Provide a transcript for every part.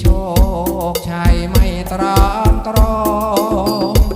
โชคชัยไม่ตรามตรอง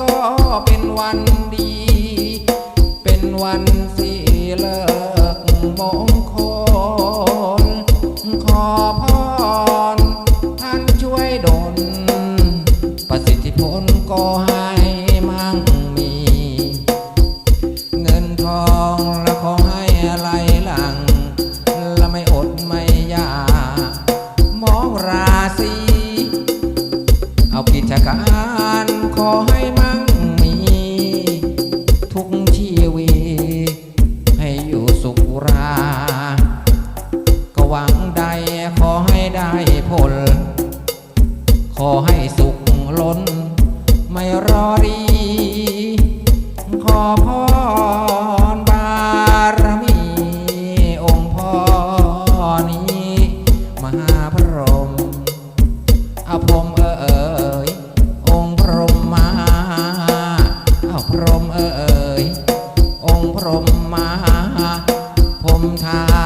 ก็เป็นวันดี เป็นวันที่เลิกมอง รบารมีองค์พ่นี้มหาพรหมเอาพรหมเอ่ยองค์พรหมมาเอาพรหมเอ่ยองค์พรหมมาพมทา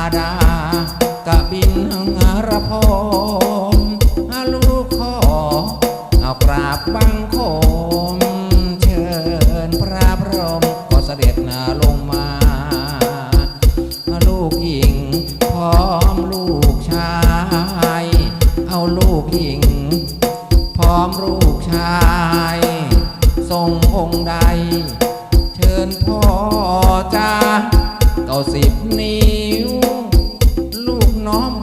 สิบนิ้ว ลูกน้อม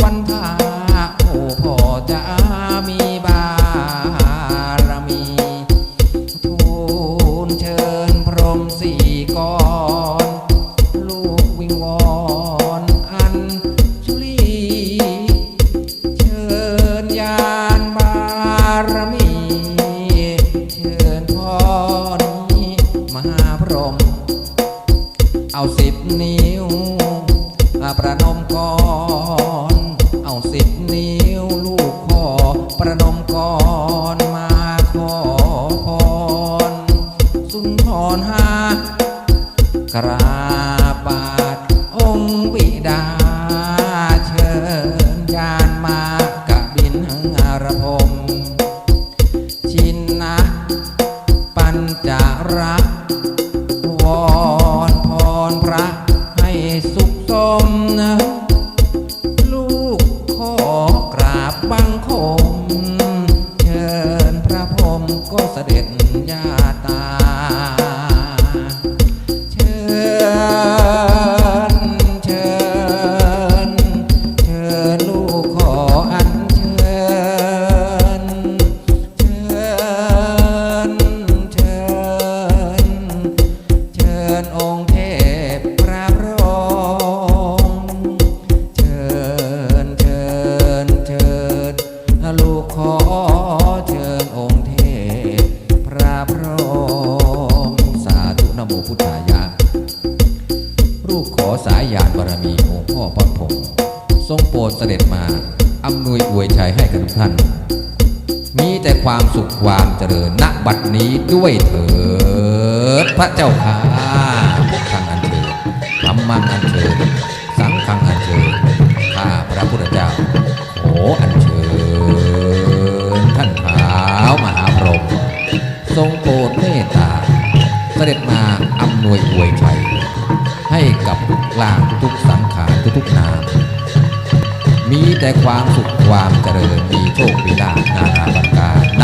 ก่อน เอาสิบนิ้วลูกคอประนม ลูกขอเชิญองค์เทพพระพรหมสาธุนโมพุทธายะลูกขอสายยานบารมีองค์พ่อพระพงทรงโปรดเสด็จมาอำนวยอวยชัยให้กับทุกท่าน มีแต่ความสุขความเจริญณบัดนี้ด้วยเถิดพระเจ้าค่ะพุทธังอันเชิญธรรมังอันเชิญ สด็จมาอำนวยอวยชัย ให้กับทุกล่างทุกสังขารทุกๆนาม มีแต่ความสุขความเจริญมีโชคมีลาภนานาประก